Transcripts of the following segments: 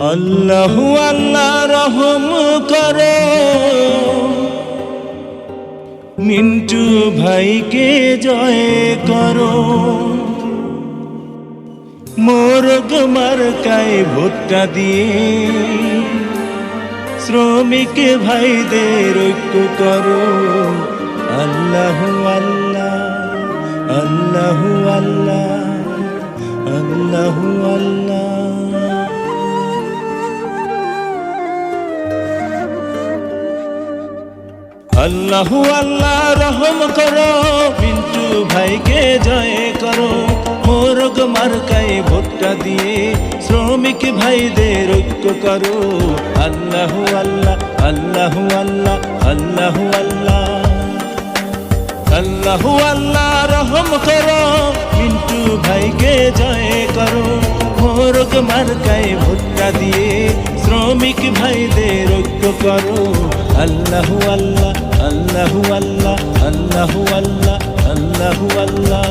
আল্লাহ আল্লাহ রহম করো। মিন্টু ভাইকে জয় করো। মোরগ মার্কায় ভোটটা দিয়ে শ্রমিক ভাইদের ঐক্য করো। আল্লাহ আল্লাহ আল্লাহ আল্লাহ আল্লাহ আল্লাহ। আল্লাহু আল্লাহ রহম করো মিন্টু ভাইকে জয় করো। মোরগ মার্কায় ভোটটা দিয়ে শ্রমিক ভাইদের ঐক্য করো। আল্লাহু আল্লাহ আল্লাহু আল্লাহ আল্লাহু আল্লাহ। আল্লাহু আল্লাহ রহম করো মিন্টু ভাইকে জয় করো। মোরগ মার্কায় ভোটটা দিয়ে শ্রমিক ভাইদের ঐক্য করো। আল্লাহু আল্লাহ আল্লাহু আল্লাহ আল্লাহু আল্লাহ আল্লাহু আল্লাহ।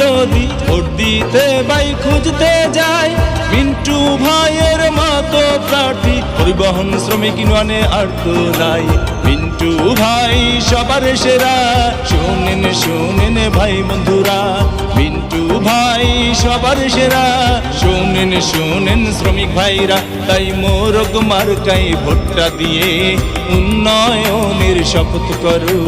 যদি ভোট দিতে বাই খুঁজতে যায়, মিন্টু ভাইয়ের মতো প্রার্থী পরিবহন শ্রমিক ইউনিয়নে আর তো নাই। মিন্টু ভাই, সবার সেরা। শোনেন শোনেন ভাই বন্ধুরা। মিন্টু ভাই, সবার সেরা। শোনেন শোনেন শ্রমিক ভাইরা। তাই মোরগ মার্কাই ভোটটা দিয়ে উন্নয়নের শপথ করো।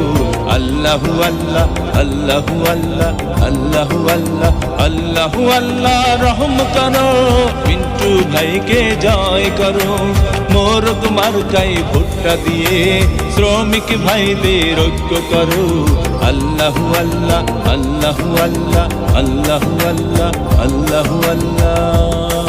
আল্লাহু আল্লাহ আল্লাহু আল্লাহ আল্লাহু আল্লাহ আল্লাহু আল্লাহ রহম করো। মিন্টু ভাইকে জয় করো। মোরগ মার্কাই ভুট্টা দিয়ে শ্রমিক ভাইদের ঐক্য করো। আল্লাহু আল্লাহ আল্লাহু আল্লাহ আল্লাহু আল্লাহ আল্লাহু আল্লাহ।